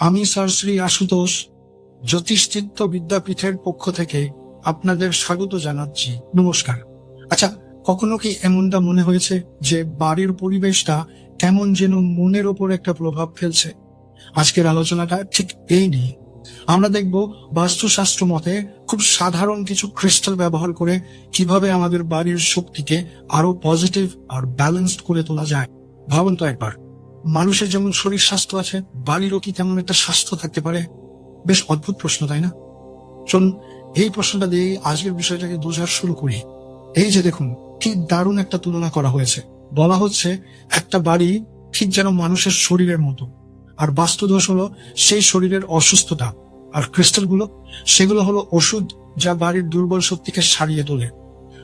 আমি স্যার শ্রী আশুতোষ, জ্যোতিষচিত্ত বিদ্যাপীঠের পক্ষ থেকে আপনাদের স্বাগত জানাচ্ছি। নমস্কার। আচ্ছা কখনো কি এমনটা মনে হয়েছে যে বাড়ির পরিবেশটা কেমন যেন মনের ওপর একটা প্রভাব ফেলছে? আজকের আলোচনাটা ঠিক এই নিয়ে। আমরা দেখব বাস্তুশাস্ত্র মতে খুব সাধারণ কিছু ক্রিস্টাল ব্যবহার করে কীভাবে আমাদের বাড়ির শক্তিকে আরও পজিটিভ আর ব্যালেন্সড করে তোলা যায়। ভাবুন তো একবার। মানুষের যেমন শরীর স্বাস্থ্য আছে, বাড়িরও কি তেমন একটা স্বাস্থ্য থাকতে পারে? বেশ অদ্ভুত প্রশ্ন, তাই না? চলুন, এই প্রশ্নটা দিয়ে আজকের বিষয়টাকে বোঝার শুরু করি। এই যে দেখুন, কি দারুণ একটা তুলনা করা হয়েছে। বলা হচ্ছে, একটা বাড়ি ঠিক যেন মানুষের শরীরের মতো। আর বাস্তুদোষ হলো সেই শরীরের অসুস্থতা। আর ক্রিস্টালগুলো, সেগুলো হলো ওষুধ যা বাড়ির দুর্বল শক্তিকে সারিয়ে তোলে।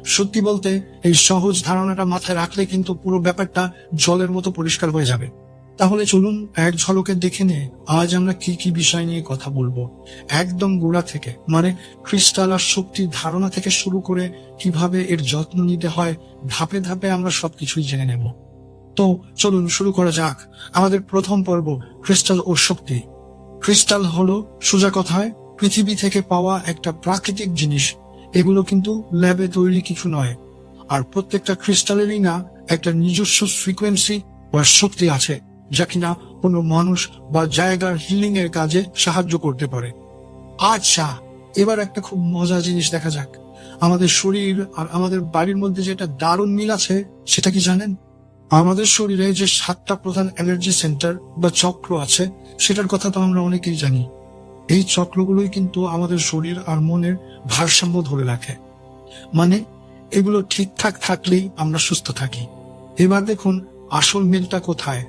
সত্যি বলতে, এই সহজ ধারণাটা মাথায় রাখলে কিন্তু পুরো ব্যাপারটা জলের মতো পরিষ্কার হয়ে যাবে। তাহলে চলুন এক ঝলকে দেখে নে, আজ আমরা কি কি বিষয় নিয়ে কথা বলব। একদম গোড়া থেকে মানে ক্রিস্টাল আর শক্তির ধারণা থেকে শুরু করে কীভাবে এর যত্ন নিতে হয়, ধাপে ধাপে আমরা সবকিছুই জেনে নেব। তো চলুন শুরু করা যাক। আমাদের প্রথম পর্ব, ক্রিস্টাল ও শক্তি। ক্রিস্টাল হলো সোজা কথায়, পৃথিবী থেকে পাওয়া একটা প্রাকৃতিক জিনিস। এগুলো কিন্তু ল্যাবে তৈরি কিছু নয়। আর প্রত্যেকটা ক্রিস্টালেরই না, একটা নিজস্ব ফ্রিকোয়েন্সি বা শক্তি আছে। যা কিনা কোনো মানুষ বা জায়গার হিলিং এর কাজে সাহায্য করতে পারে। আচ্ছা এবার একটা খুব মজা জিনিস দেখা যাক। আমাদের শরীর আর আমাদের বাড়ির মধ্যে যেটা দারুণ মিল আছে, সেটা কি জানেন? আমাদের শরীরে যে সাতটা প্রধান এনার্জি সেন্টার বা চক্র আছে, সেটার কথা তো আমরা অনেকেই জানি। এই চক্রগুলোই কিন্তু আমাদের শরীর আর মনের ভারসাম্য ধরে রাখে। মানে এগুলো ঠিকঠাক থাকলেই আমরা সুস্থ থাকি। এবার দেখুন, আসল মিলটা কোথায়?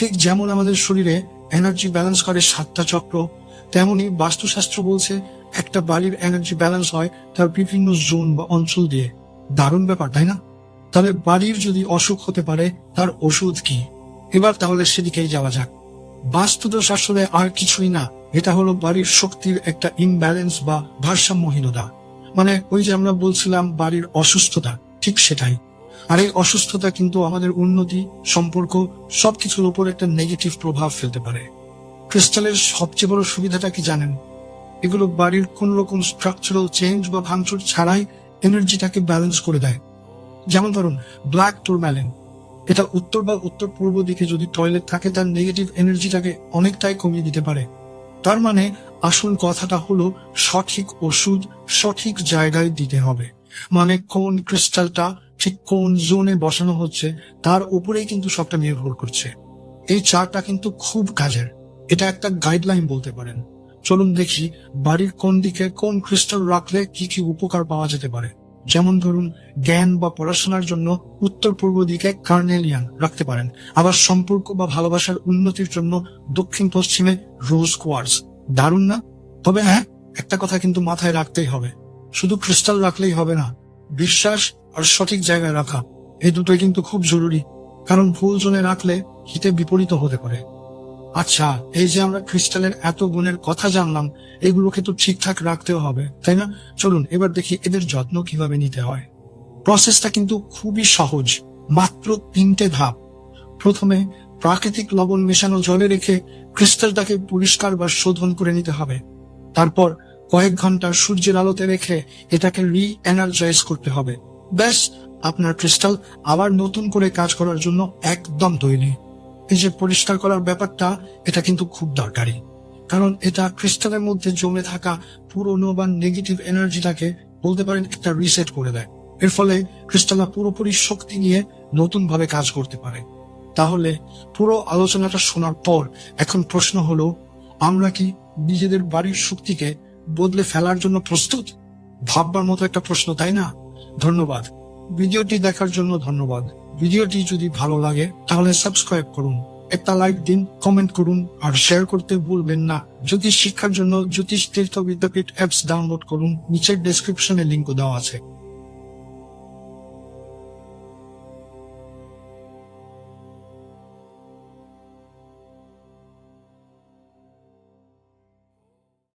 ঠিক যেমন আমাদের শরীরে এনার্জি ব্যালেন্স করে সাতটা চক্র, তেমনি বাস্তুশাস্ত্র বলছে একটা বাড়ির এনার্জি ব্যালেন্স হয় তার বিভিন্ন জোন বা অঞ্চল দিয়ে। দারুণ ব্যাপার, তাই না? তাহলে বাড়ির যদি অসুখ হতে পারে, তার ওষুধ কি? এবার তাহলে সেদিকেই যাওয়া যাক। বাস্তুদোষ আসলে আর কিছুই না, এটা হলো বাড়ির শক্তির একটা ইমব্যালেন্স বা ভারসাম্যহীনতা। মানে ওই যে আমরা বলছিলাম বাড়ির অসুস্থতা, ঠিক সেটাই। আর এই অসুস্থতা কিন্তু আমাদের উন্নতি, সম্পর্ক, সবকিছুর উপর একটা নেগেটিভ প্রভাব ফেলতে পারে। ক্রিস্টালের সবচেয়ে বড় সুবিধাটা কি জানেন? এগুলো বাড়ির কোন রকম স্ট্রাকচারাল চেঞ্জ বা ভাঙচুর ছাড়াই এনার্জিটাকে ব্যালেন্স করে দেয়। যেমন ধরুন ব্ল্যাক টুরম্যালেন এটা উত্তর বা উত্তর পূর্ব দিকে যদি টয়লেট থাকে, তার নেগেটিভ এনার্জিটাকে অনেকটাই কমিয়ে দিতে পারে। তার মানে আসল কথাটা হলো, সঠিক ওষুধ সঠিক জায়গায় দিতে হবে। মানে কোন ক্রিস্টালটা ঠিক কোন জোনে বসানো হচ্ছে, তার উপরেই কিন্তু সবটা নির্ভর করছে। এই চারটা কিন্তু খুব কাজের। এটা একটা গাইডলাইন বলতে পারেন। চলুন দেখি বাড়ির কোন দিকে কোন ক্রিস্টাল রাখলে কি কি উপকার পাওয়া যেতে পারে। যেমন ধরুন, জ্ঞান বা পড়াশোনার জন্য উত্তর পূর্ব দিকে কার্নেলিয়ান রাখতে পারেন। আবার সম্পর্ক বা ভালোবাসার উন্নতির জন্য দক্ষিণ পশ্চিমে রোজ কোয়ার্স দারুণ না? তবে হ্যাঁ একটা কথা কিন্তু মাথায় রাখতেই হবে। শুধু ক্রিস্টাল রাখলেই হবে না। বিশ্বাস আর সঠিক জায়গায় রাখা, এই দুটোই কিন্তু খুব জরুরি, কারণ ভুল জোনে রাখলে হিতে বিপরীত হতে পারে। আচ্ছা এই যে আমরা ক্রিস্টালের এত গুণের কথা জানলাম, এগুলোকে তো ঠিকঠাক রাখতেও হবে, তাই না? চলুন, এবার দেখি এদের যত্ন কীভাবে নিতে হয়। প্রসেসটা কিন্তু খুবই সহজ, মাত্র তিনটে ধাপ। প্রথমে প্রাকৃতিক লবণ মেশানো জলে রেখে ক্রিস্টালটাকে পরিষ্কার বা শোধন করে নিতে হবে। তারপর কয়েক ঘণ্টা সূর্যের আলোতে রেখে এটাকে রি এনার্জাইজ করতে হবে। ব্যাস, আপনার ক্রিস্টাল আবার নতুন করে কাজ করার জন্য একদম তৈরি। এই যে পরিষ্কার করার ব্যাপারটা, এটা কিন্তু খুব দরকারি। কারণ এটা ক্রিস্টালের মধ্যে জমে থাকা পুরনো বা নেগেটিভ এনার্জিটাকে বলতে পারেন একটা রিসেট করে দেয়। এর ফলে ক্রিস্টালটা পুরোপুরি শক্তি নিয়ে নতুন ভাবে কাজ করতে পারে। তাহলে পুরো আলোচনাটা শোনার পর এখন প্রশ্ন হলো, আমরা কি নিজেদের বাড়ির শক্তিকে বদলে ফেলার জন্য প্রস্তুত? ভাববার মতো একটা প্রশ্ন, তাই না? ধন্যবাদ। ভিডিওটি দেখার জন্য ধন্যবাদ। ভিডিওটি যদি ভালো লাগে, তাহলে সাবস্ক্রাইব করুন। একটা লাইক দিন, কমেন্ট করুন, আর শেয়ার করতে ভুলবেন না। জ্যোতিষ শিক্ষার জন্য জ্যোতিষ তীর্থ বিদ্যাপীঠ অ্যাপস ডাউনলোড করুন। নিচের ডেসক্রিপশনে লিঙ্ক দেওয়া আছে।